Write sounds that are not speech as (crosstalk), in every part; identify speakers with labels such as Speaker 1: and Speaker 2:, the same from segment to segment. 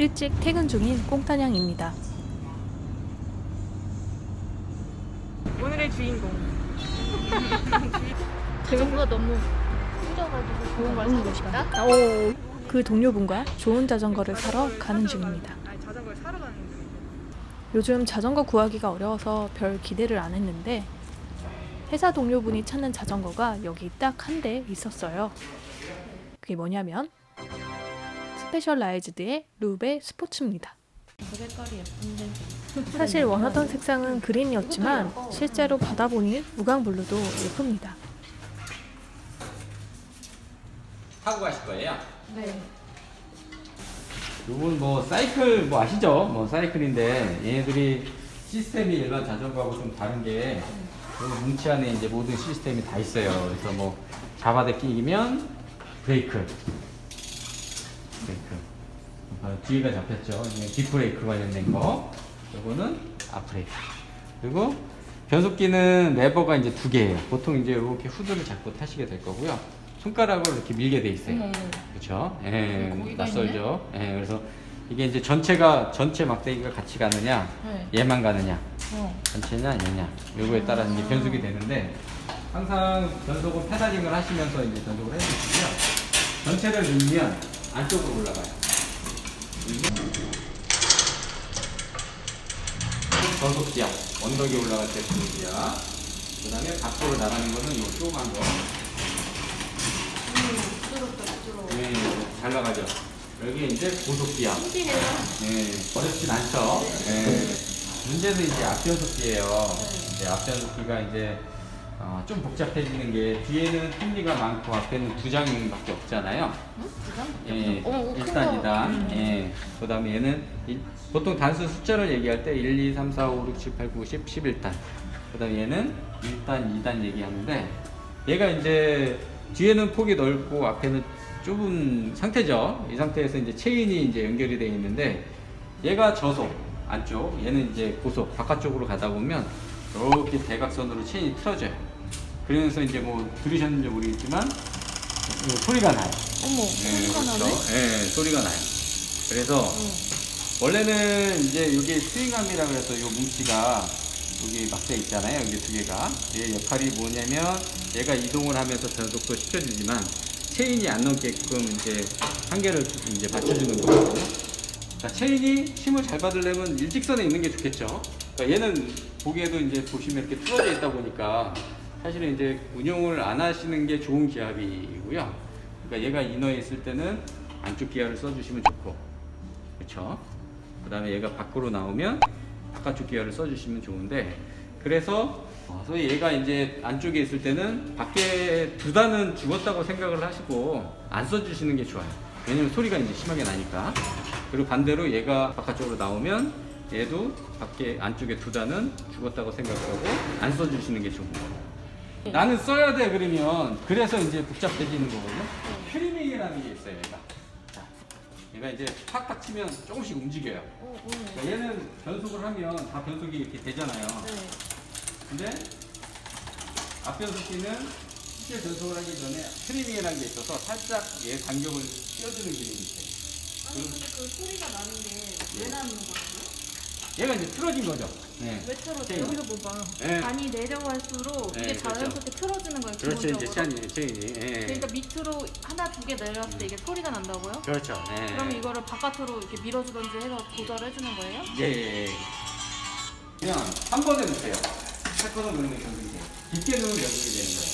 Speaker 1: 일찍 퇴근 중인 꽁타냥입니다.
Speaker 2: 오늘의 주인공. (laughs)
Speaker 3: 자전거가 너무 후져가지고 좋은 걸 사고 싶다.
Speaker 1: 오, 그 동료분과 좋은 자전거를 사러 가는 중입니다.
Speaker 2: 아니 자전거를 사러 가는.
Speaker 1: 요즘 자전거 구하기가 어려워서 별 기대를 안 했는데 회사 동료분이 찾는 자전거가 여기 딱 한 대 있었어요. 그게 뭐냐면 스페셜라이즈드의 루베 스포츠입니다. 사실 원하던 색상은 그린이었지만 실제로 받아보니 무광블루도 예쁩니다.
Speaker 4: 타고 가실 거예요?
Speaker 3: 네.
Speaker 4: 요건 뭐 사이클 뭐 아시죠? 뭐 사이클인데 얘네들이 시스템이 일반 자전거하고 좀 다른 게요 뭉치 안에 이제 모든 시스템이 다 있어요. 그래서 뭐 잡아대 끼면 브레이크, 브레이크. 아, 뒤에가 잡혔죠. 뒷브레이크 관련된 거. 요거는 앞브레이크. 그리고 변속기는 레버가 이제 두 개예요. 보통 이제 이렇게 후드를 잡고 타시게 될 거고요. 손가락으로 이렇게 밀게 돼 있어요. 그렇죠? 예,
Speaker 3: 고기가
Speaker 4: 낯설죠. 예, 그래서 이게 이제 전체가 전체 막대기가 같이 가느냐,
Speaker 3: 네.
Speaker 4: 얘만 가느냐,
Speaker 3: 어.
Speaker 4: 전체냐 얘냐, 요거에 따라 이제 변속이 되는데 항상 변속은 페달링을 하시면서 이제 변속을 해주시고요. 전체를 밀면 안쪽으로 올라가요. 변속 기압, 언덕에 올라갈 때 변속 기압. 그 다음에 밖으로 나가는 거는 요 조그만 거. 네, 잘 나가죠. 여기 이제 고속기야.
Speaker 3: 신기해요.
Speaker 4: 네, 어렵진 않죠. 네. 문제는 이제 앞변속기예요. 이제 앞변속기가 이제 어, 좀 복잡해지는 게 뒤에는 톱니가 많고 앞에는 두 장밖에 없잖아요. 예,
Speaker 3: 어머, 큰
Speaker 4: 1단,
Speaker 3: 거.
Speaker 4: 2단.
Speaker 3: 음.
Speaker 4: 예. 그 다음에 얘는 일- 보통 단수 숫자를 얘기할 때 1, 2, 3, 4, 5, 6, 7, 8, 9, 10, 11단. 그 다음에 얘는 1단, 2단 얘기하는데 얘가 이제 뒤에는 폭이 넓고 앞에는 좁은 상태죠. 이 상태에서 이제 체인이 이제 연결이 되어 있는데 얘가 저속 안쪽, 얘는 이제 고속 바깥쪽으로 가다 보면 이렇게 대각선으로 체인이 틀어져요. 그러면서 이제 뭐 들으셨는지 모르겠지만 뭐 소리가 나요.
Speaker 3: 어머,
Speaker 4: 네,
Speaker 3: 소리가
Speaker 4: 그렇죠.
Speaker 3: 나네?
Speaker 4: 네, 소리가 나요. 그래서 원래는 이제 이게 스윙감이라 그래서 이 뭉치가 여기 막대 있잖아요. 여기 두 개가. 얘 역할이 뭐냐면 얘가 이동을 하면서 변속도 시켜주지만 체인이 안 넘게끔 이제 한계를 이제 받쳐주는 거고. 자, 체인이 힘을 잘 받으려면 일직선에 있는 게 좋겠죠. 그러니까 얘는 보기에도 이제 보시면 이렇게 틀어져 있다 보니까 사실은 이제 운용을 안 하시는 게 좋은 기압이고요. 그러니까 얘가 인어에 있을 때는 안쪽 기압을 써주시면 좋고, 그렇죠. 그다음에 얘가 밖으로 나오면 바깥쪽 기압을 써주시면 좋은데, 그래서 어, 소위 얘가 이제 안쪽에 있을 때는 밖에 두 단은 죽었다고 생각을 하시고 안 써주시는 게 좋아요. 왜냐면 소리가 이제 심하게 나니까. 그리고 반대로 얘가 바깥쪽으로 나오면 얘도 밖에 안쪽에 두 단은 죽었다고 생각하고 안 써주시는 게 좋은 거예요. 나는 써야 돼 그러면 그래서 이제 복잡해지는 거거든요. 트리밍이라는 게 있어요, 얘가. 자, 얘가 이제 팍팍 치면 조금씩 움직여요.
Speaker 3: 어, 어.
Speaker 4: 그러니까 얘는 변속을 하면 다 변속이 이렇게 되잖아요.
Speaker 3: 네.
Speaker 4: 근데 앞변속기는 실제 변속을 하기 전에 트리밍이라는 게 있어서 살짝 얘 간격을 띄워주는 기능이 있어요.
Speaker 3: 아니, 근데 그 소리가 나는 게 왜 나는 거예요?
Speaker 4: 얘가 이제 틀어진 거죠. 네.
Speaker 3: 왜 틀어져?
Speaker 4: 체인.
Speaker 3: 여기서 봐봐.
Speaker 4: 네.
Speaker 3: 반이 내려갈수록
Speaker 4: 네,
Speaker 3: 이게
Speaker 4: 그렇죠.
Speaker 3: 자연스럽게 틀어지는 거예요,
Speaker 4: 그렇죠, 이제
Speaker 3: 기본적으로.
Speaker 4: 체인이, 체인이. 예.
Speaker 3: 그러니까 밑으로 하나 두 개 내려갔을 때 이게 소리가 난다고요?
Speaker 4: 그렇죠. 예.
Speaker 3: 그럼 이거를 바깥으로 이렇게 밀어주던지 해서 조절해 주는 거예요?
Speaker 4: 예, 예, 예. 그냥 한 번에 넣으세요. 할 거는 그러면 변속이 돼요. 깊게 넣으면 변속이 되는 거예요.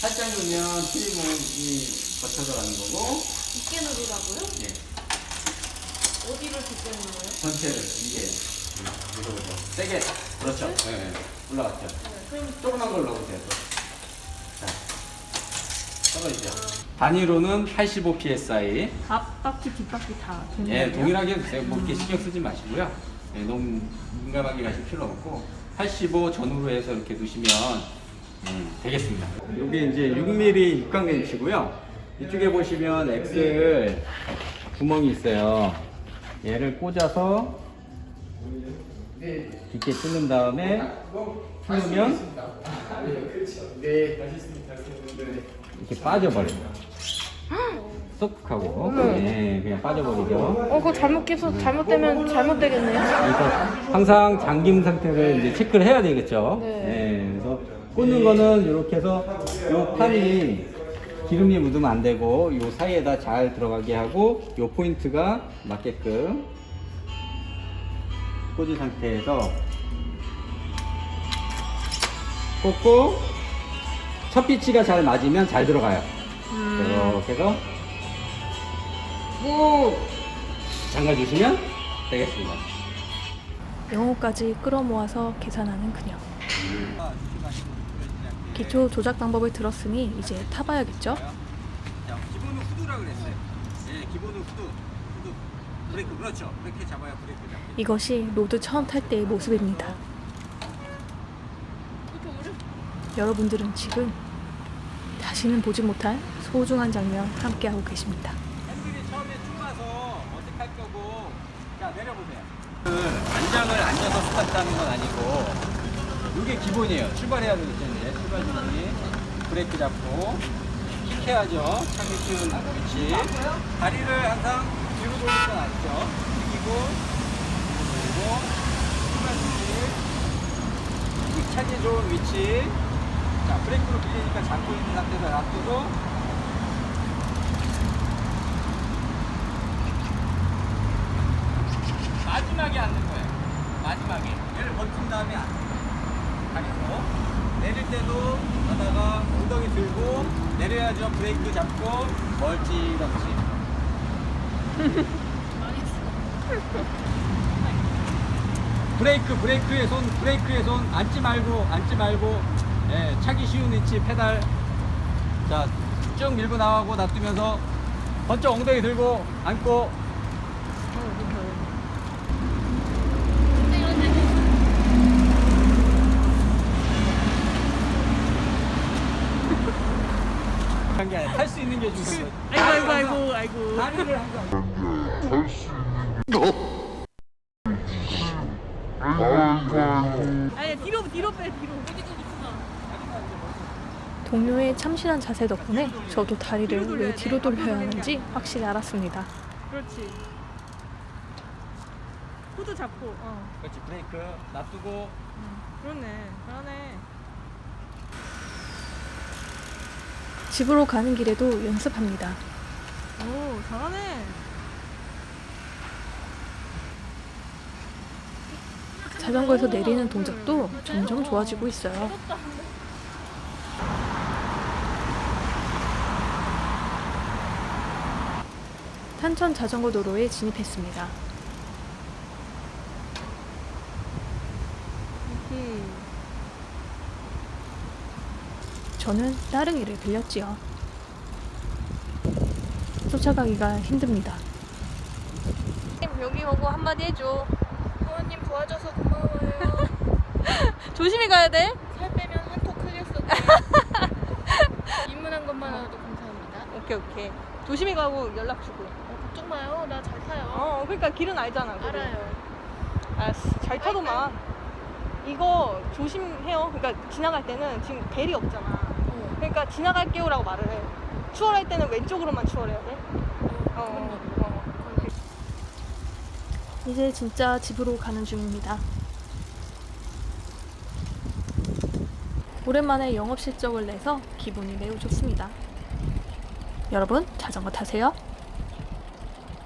Speaker 4: 살짝 넣으면 트리밍이 거쳐서 가는 거고,
Speaker 3: 깊게 누르라고요?
Speaker 4: 예.
Speaker 3: 어디를 깊게 눌러요?
Speaker 4: 전체를 이게 이거 보죠. 세게 그렇죠. 예, 예. 올라갔죠.
Speaker 3: 네, 그럼
Speaker 4: 조그만 걸 넣으세요. 또. 자, 떨어지죠. 단위로는 85 psi.
Speaker 1: 앞바퀴 뒷바퀴 다
Speaker 4: 예, 동일하게 해주세요. 뭐 이렇게 신경 쓰지 마시고요. 예, 너무 민감하게 가실 필요 없고 85 전후로 해서 이렇게 두시면 음, 되겠습니다. 이게 이제 6mm 육각렌치고요. 이쪽에 보시면 엑셀 구멍이 있어요. 얘를 꽂아서 깊게 뚫는 다음에 풀면 이렇게 빠져버려요. 쏙하고 네, 그냥 빠져버리죠.
Speaker 3: 어, 그거 잘못 끼서 잘못되면 잘못되겠네요.
Speaker 4: 그래서 항상 잠김 상태를 이제 체크를 해야 되겠죠.
Speaker 3: 네.
Speaker 4: 그래서 꽂는 거는 이렇게 해서 요 판이 기름이 묻으면 안 되고 요 사이에다 잘 들어가게 하고 요 포인트가 맞게끔 꽂은 상태에서 꽂고 첫 비치가 잘 맞으면 잘 들어가요. 이렇게 해서 꾹 잠가주시면 되겠습니다.
Speaker 1: 영혼까지 끌어모아서 계산하는 그녀. 기초 조작 방법을 들었으니 이제 타봐야겠죠?
Speaker 4: 자, 기본은 후두라 그랬어요. 예, 기본은 후두. 브레이크 그렇죠. 그렇게 잡아야 브레이크 잡고.
Speaker 1: 이것이 로드 처음 탈 때의 모습입니다. 여러분들은 지금 다시는 보지 못할 소중한 장면 함께하고 계십니다.
Speaker 4: 팬들이 처음에 쭉 와서 어색할 거고. 자, 내려보세요. 그 안장을 앉아서 스타트하는 건 아니고 이게 기본이에요. 출발해야 되겠죠, 이제. 출발 준비. 브레이크 잡고 킥해야죠. 차기 쉬운 위치. 다리를 항상 건 아시죠? 튀기고 그리고 출발 준비. 킥 차기 좋은 위치. 자, 브레이크로 빌리니까 잡고 있는 상태에서 놔두고 마지막에 앉는 거예요. 마지막에. 얘를 버틴 다음에 앉는 거예요. 다리로. 내릴 때도 하다가 엉덩이 들고 내려야죠. 브레이크 잡고 멀찌감치. (laughs) 브레이크, 브레이크에 손, 브레이크에 손 앉지 말고, 앉지 말고, 예, 차기 쉬운 위치 페달. 자, 쭉 밀고 나가고 놔두면서 번쩍 엉덩이 들고 앉고 (laughs) 한게 아니라 탈수 있는 게 중요해요.
Speaker 2: 아이고 아이고 아이고 아이고. 아니 뒤로 뒤로 빼 뒤로.
Speaker 1: 동료의 참신한 자세 덕분에 저도 다리를 왜 뒤로 돌려야 하는지 확실히 알았습니다.
Speaker 2: 그렇지. 후드 잡고. 어.
Speaker 4: 그렇지 브레이크 놔두고
Speaker 2: 그렇네. 잘하네.
Speaker 1: 집으로 가는 길에도 연습합니다.
Speaker 2: 오 잘하네.
Speaker 1: 자전거에서 내리는 동작도 점점 좋아지고 있어요. 탄천 자전거 도로에 진입했습니다. 저는 따릉이를 빌렸지요. 쫓아가기가 힘듭니다.
Speaker 3: 여기 오고 한마디 해줘. 도와줘서 고마워요. (laughs) 조심히 가야 돼. 살 빼면 한턱 흘렸어. (laughs) 입문한 것만으로도 감사합니다.
Speaker 2: 오케이 오케이. 조심히 가고 연락 주고.
Speaker 3: 어, 걱정 마요. 나 잘 타요.
Speaker 2: 어 그러니까 길은 알잖아. 그래.
Speaker 3: 알아요.
Speaker 2: 알았어. 잘 타더만. 이거 조심해요. 그러니까 지나갈 때는 지금 벨이 없잖아.
Speaker 3: 어.
Speaker 2: 그러니까 지나갈게요라고 말을 해. 추월할 때는 왼쪽으로만 추월해야 돼. 어. 어. 어.
Speaker 1: 이제 진짜 집으로 가는 중입니다. 오랜만에 영업 실적을 내서 기분이 매우 좋습니다. 여러분, 자전거 타세요.